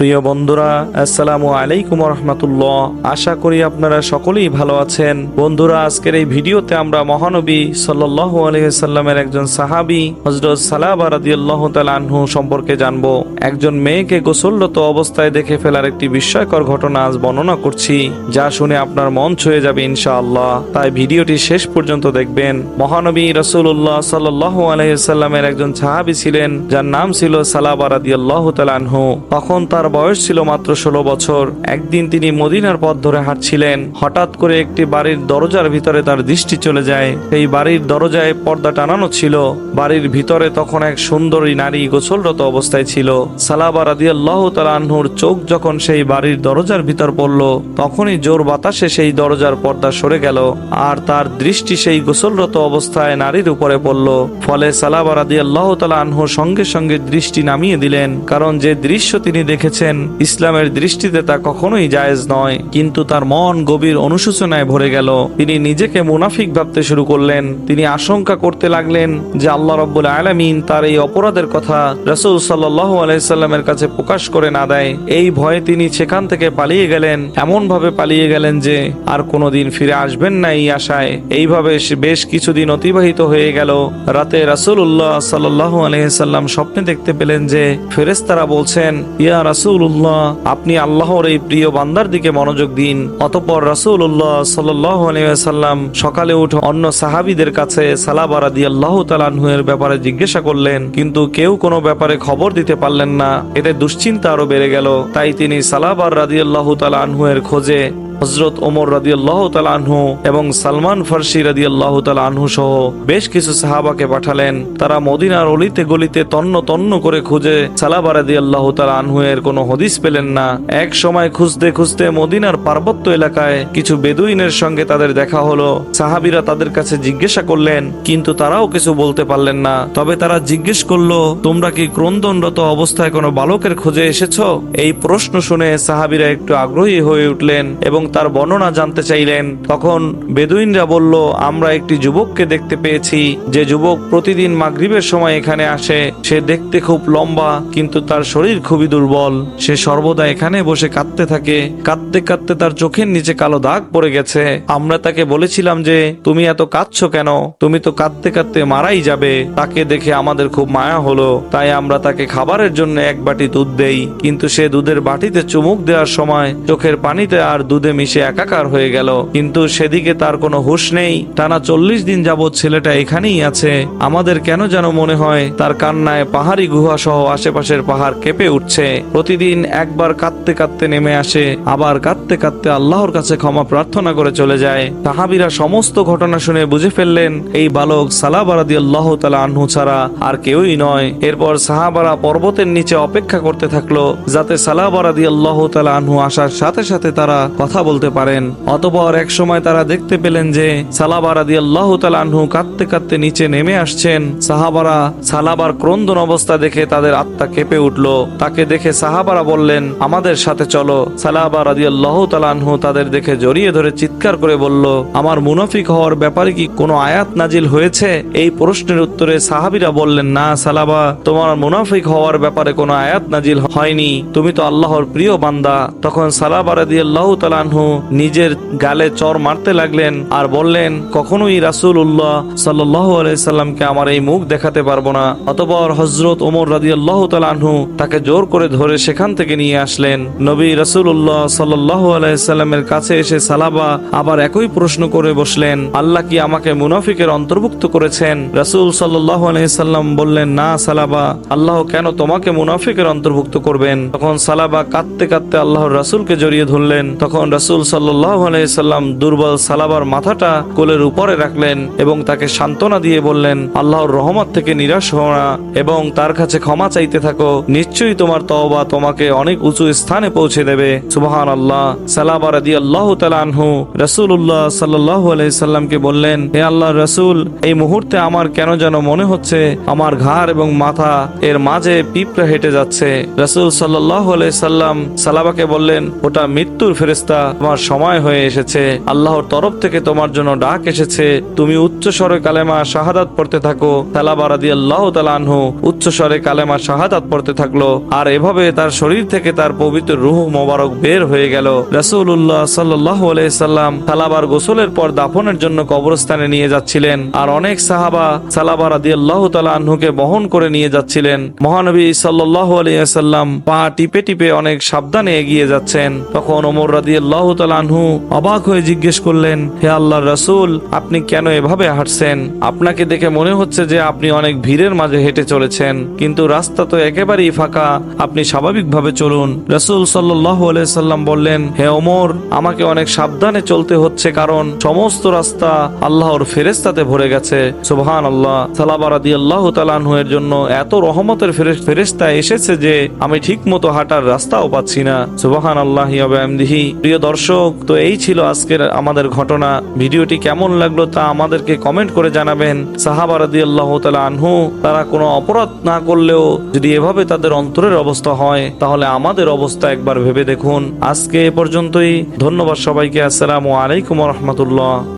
প্রিয় বন্ধুরা, আসসালামু আলাইকুম রহমতুল্লাহ আশা করি আপনারা সকলেই ভালো আছেন। বন্ধুরা, আজকের এই ভিডিওতে আমরা মহানবী সাল্লাহ আলহিসাল্লামের একজন সাহাবি হজরত সালাবা রাদিয়াল্লাহু সম্পর্কে জানব। একজন মেয়েকে গোসলরত অবস্থায় দেখে ফেলার একটি বিস্ময়কর ঘটনা আজ বর্ণনা করছি, যা শুনে আপনার মন ছুঁয়ে যাবে ইনশাআল্লাহ। তাই ভিডিওটি শেষ পর্যন্ত দেখবেন। মহানবী রসুল্লাহ সাল্লাহ আলহিসাল্লামের একজন সাহাবি ছিলেন, যার নাম ছিল সালাবা রাদিয়াল্লাহু তাআলা আনহু। তখন তার বয়স ছিল মাত্র ষোলো বছর। একদিন তিনি মদিনার পথ ধরে হাঁটছিলেন। হঠাৎ করে একটি বাড়ির দরজার ভিতরে তার দৃষ্টি চলে যায়। সেই বাড়ির দরজায় পর্দা টানানো ছিল। বাড়ির ভিতরে তখন এক সুন্দরী নারী গোসলরত অবস্থায় ছিল। সালাবা রাদিয়াল্লাহু তাআলা আনহুর চোখ যখন সেই বাড়ির দরজার ভিতর পড়ল, তখনই জোর বাতাসে সেই দরজার পর্দা সরে গেল। আর তার দৃষ্টি সেই গোসলরত অবস্থায় নারীর উপরে পড়ল। ফলে সালাবা রাদিয়াল্লাহু তাআলা আনহু সঙ্গে সঙ্গে দৃষ্টি নামিয়ে দিলেন। কারণ যে দৃশ্য তিনি দেখেছেন ইসলামের দৃষ্টিতে তা কখনোই জায়েজ নয়। কিন্তু তার মন গভীর অনুশোচনায় ভরে গেল। তিনি নিজেকে মুনাফিক ভাবতে শুরু করলেন। তিনি আশঙ্কা করতে লাগলেন যে আল্লাহ রব্বুল আলামিন তার এই অপরাধের কথা রসুল সাল্লাহ আলাইসাল্লামের কাছে প্রকাশ করে না দেয়। এই ভয়ে তিনি সেখান থেকে পালিয়ে গেলেন। এমন ভাবে পালিয়ে গেলেন যে আর কোনোদিন ফিরে আসবেন না এই আশায়। এইভাবে বেশ কিছুদিন অতিবাহিত হয়ে গেল। রাতে রাসূলুল্লাহ সাল্লাহ আলহিসাল্লাম স্বপ্নে দেখতে পেলেন যে ফেরেস্তারা বলছেন, ইয়া রাসূলুল্লাহ, আপনি আল্লাহর এই প্রিয় বান্দার দিকে মনোযোগ দিন। অতপর রাসুল্লাহ সাল্লাহ আলহিসাল্লাম সকালে উঠে অন্য সাহাবিদের কাছে সালাবারা দিয়ে আল্লাহ তালানহুয়ের ব্যাপারে জিজ্ঞাসা করলেন, কিন্তু কেউ কোনো ব্যাপারে খবর দিতে পারলেন না। এতে দুশ্চিন্তা আরও বেড়ে গেল। তাই তিনি সালাবার আল্লাহ তালা আনহুয়ের খোঁজে হজরত ওমর রাদিয়াল্লাহু তাআলা আনহু এবং সালমান ফার্সি রাদিয়াল্লাহু তাআলা আনহু সহ বেশ কিছু সাহাবাকে পাঠালেন। তারা মদিনার অলিতে গলিতে তন্ন তন্ন করে খুঁজে সালাবা রাদিয়াল্লাহু তাআলা আনহু এর কোনো হদিস পেলেন না। এক সময় খুঁজতে খুঁজতে মদিনার পার্বত্য এলাকায় কিছু বেদুইনের সঙ্গে তাদের দেখা হলো। সাহাবীরা তাদের কাছে জিজ্ঞাসা করলেন, কিন্তু তারাও কিছু বলতে পারলেন না। তবে তারা জিজ্ঞেস করল, তোমরা কি ক্রন্দনরত অবস্থায় কোনো বালকের খোঁজে এসেছ? এই প্রশ্ন শুনে সাহাবীরা একটু আগ্রহী হয়ে উঠলেন এবং তার বর্ণনা জানতে চাইলেন। তখন বেদুইনরা বলল, আমরা একটি যুবককে দেখতে পেয়েছি। যে যুবক প্রতিদিন মাগরিবের সময় এখানে আসে, সে দেখতে খুব লম্বা, কিন্তু তার শরীর খুবই দুর্বল। সে সর্বদা এখানে বসে কাঁদতে থাকে। কাঁদতে কাঁদতে তার চোখের নিচে কালো দাগ পড়ে গেছে। আমরা তাকে বলেছিলাম যে, তুমি এত কাঁদছো কেন? তুমি তো কাঁদতে কাঁদতে মারাই যাবে। তাকে দেখে আমাদের খুব মায়া হলো। তাই আমরা তাকে খাবারের জন্য এক বাটি দুধ দেই। কিন্তু সে দুধের বাটিতে চুমুক দেওয়ার সময় চোখের পানিতে আর দুধে মিশে একাকার হয়ে গেল। কিন্তু সেদিকে তার কোনো হুঁশ নেই। টানা চল্লিশ দিন যাবৎ ছেলেটা এখানেই আছে। আমাদের কেন যেন মনে হয়, তার কান্নায় পাহাড়ি গুহা সহ আশেপাশের পাহাড় কেঁপে উঠছে। প্রতিদিন একবার কাঁদতে কাঁদতে নেমে আসে, আবার কাঁদতে কাঁদতে আল্লাহর কাছে ক্ষমা প্রার্থনা করে চলে যায়। তাহাবিরা সমস্ত ঘটনা শুনে বুঝে ফেললেন, এই বালক সালাবারাদি আল্লাহ তালা আনহু ছাড়া আর কেউই নয়। এরপর সাহাবারা পর্বতের নিচে অপেক্ষা করতে থাকল, যাতে সালাবারাদি আল্লাহ তালা আনহু আসার সাথে সাথে তারা কথা বলতে পারেন। অতপর এক সময় তারা দেখতে পেলেন যে সালাবারাদি আল্লাহ তালা কাঁদতে কাঁদতে নিচে নেমে আসছেন। সাহাবারা সালাবার ক্রন্দন অবস্থা দেখে তাদের আত্মা কেঁপে উঠল। তাকে দেখে সাহাবারা বললেন, আমাদের সাথে চলো। সালাবা রাদি আল্লাহ তালানহু তাদের দেখে জড়িয়ে ধরে চিৎকার করে বলল, আমার মুনাফিক হওয়ার ব্যাপারে কি কোনো আয়াত নাজিল হয়েছে? এই প্রশ্নের উত্তরে সাহাবিরা বললেন, না সালাবা, তোমার মুনাফিক হওয়ার ব্যাপারে কোনো আয়াত নাজিল হয়নি। তুমি তো আল্লাহর প্রিয় বান্দা। তখন সালাবা রাদি আল্লাহ তালানহু নিজের গালে চর মারতে লাগলেন আর বললেন, কখনোই রাসুল উল্লাহ সাল্লাহ আলাইসাল্লামকে আমার এই মুখ দেখাতে পারব না। অতপর হজরত ওমর রাদি আল্লাহ তালানহু তাকে জোর করে ধরে সেখান থেকে নিয়ে আসলেন। নবী রাসুল্লাহ সাল্লাহ আলাইসাল্লামের কাছে এসে সালাবা আবার একই প্রশ্ন করে বসলেন, আল্লাহ কি আমাকে মুনাফিকের অন্তর্ভুক্ত করেছেন? রাসুল সাল্লাহ আলাইসাল্লাম বললেন, না সালাবা, আল্লাহ কেন তোমাকে মুনাফিকের অন্তর্ভুক্ত করবেন? তখন সালাবা কাঁদতে কাঁদতে আল্লাহর রাসুলকে জড়িয়ে ধরলেন। তখন রাসুল সাল্লাহ আলাইসাল্লাম দুর্বল সালাবার মাথাটা কোলের উপরে রাখলেন এবং তাকে সান্ত্বনা দিয়ে বললেন, আল্লাহর রহমত থেকে নিরাশ হও না এবং তার কাছে ক্ষমা চাইতে থাকো। নিশ্চয়ই তোমার তওবা তোমাকে অনেক উঁচু স্থানে পৌঁছে দেবে। সুবহান আল্লাহ সালাবা রাদি আল্লাহ আনহু রসুল্লাহ সাল্লাহ আলাইসাল্লামকে বললেন, হে আল্লাহ রসুল, এই মুহূর্তে আমার কেন যেন মনে হচ্ছে আমার ঘাড় এবং মাথা এর মাঝে পিঁপড়া হেঁটে যাচ্ছে? রসুল সাল্লাহ আলাইসাল্লাম সালাবাকে বললেন, ওটা মৃত্যুর ফেরেস্তা তোমার সময় হয়ে এসেছে। আল্লাহর তরফ থেকে তোমার জন্য ডাক এসেছে। তুমি উচ্চ স্বরে কালেমা শাহাদাত পড়তে থাকো। তালাবা রাদি আল্লাহ তালানহু উচ্চ স্বরে কালেমা শাহাদাত পড়তে থাকল। আর এভাবে তার শরীর থেকে তার পবিত্র রুহ মোবারক বের হয়ে গেল। রাসূলুল্লাহ সাল্লাহ সাল্লাম তালাবার গোসলের পর দাফনের জন্য কবরস্থানে নিয়ে যাচ্ছিলেন। আর অনেক সাহাবা সালাবা রাদি আল্লাহ তালাহুকে বহন করে নিয়ে যাচ্ছিলেন। মহানবী সাল্লাহ আলিয়াল্লাম পা টিপে টিপে অনেক সাবধানে এগিয়ে যাচ্ছেন। তখন ওমর রাদি আল্লাহ তালাহু অবাক হয়ে জিজ্ঞেস করলেন, হে আল্লাহ রাসূল, আপনি কেন এভাবে হাঁটছেন? আপনাকে দেখে মনে হচ্ছে যে আপনি অনেক ভিড়ের মাঝে হেঁটে চলেছেন, কিন্তু রাস্তা তো একেবারেই ফাঁকা। আপনি স্বাভাবিকভাবে চলুন। রাসূল সাল্লাহ সাল্লাম বললেন, হে ওমর, আমাকে অনেক সাবধানে চলতে হচ্ছে কারণ সমস্ত রাস্তা আল্লাহর ফেরেস্তাতে ভরে গেছে। সুবহান আল্লাহ সালাবারাদি আল্লাহ তালানহু এর জন্য এত রহমতের ফেরেস- ফেরেস্তা এসেছে যে আমি ঠিক মতো হাঁটার রাস্তাও পাচ্ছি না। সুবহান আল্লাহ প্রিয় দর্শক, তো এই ছিল আজকের আমাদের ঘটনা। ভিডিওটি কেমন লাগল তা আমাদেরকে কমেন্ট করে জানাবেন। সাহাবারাদি আল্লাহ তালা আনহু, তারা কোনো অপরাধ না করলেও যদি এভাবে তাদের অন্তরের অবস্থা হয়, তাহলে আমাদের অবস্থা একবার ভেবে দেখুন। আজকে এ পর্যন্তই। ধন্যবাদ সবাইকে। আসসালামু আলাইকুম রহমতুল্লাহ।